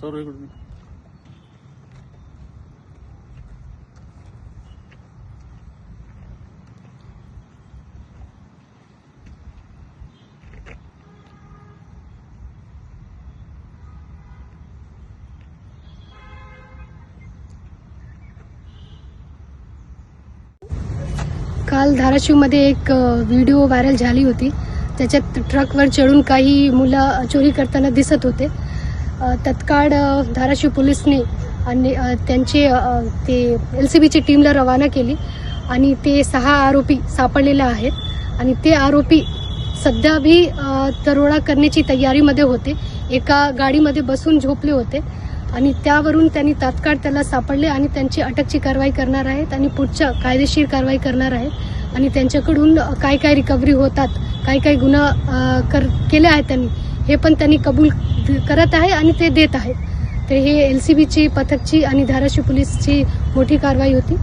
सर्व इकडून काल धाराशिवमध्ये एक व्हिडिओ व्हायरल झाली होती. त्याच्यात ट्रकवर चढून काही मुलं चोरी करताना दिसत होते. तत्काळ धाराशिव पोलिसने आणि त्यांचे ते एल सी बीची टीमला रवाना केली आणि ते सहा आरोपी सापडलेले आहेत आणि ते आरोपी सध्या भी अ, दरोडा करण्याची तयारीमध्ये होते. एका गाडीमध्ये बसून झोपले होते आणि त्यावरून त्यांनी तात्काळ त्याला सापडले आणि त्यांची अटकची कारवाई करणार आहेत आणि पुढच्या कायदेशीर कारवाई करणार आहेत आणि त्यांच्याकडून काय काय रिकव्हरी होतात काय काय गुन्हा कर केले आहेत त्यांनी हे पण त्यांनी कबूल करत आहे आणि ते देत आहेत तर हे एल सी बीची पथकची आणि धाराशिव पोलीसची मोठी कारवाई होती.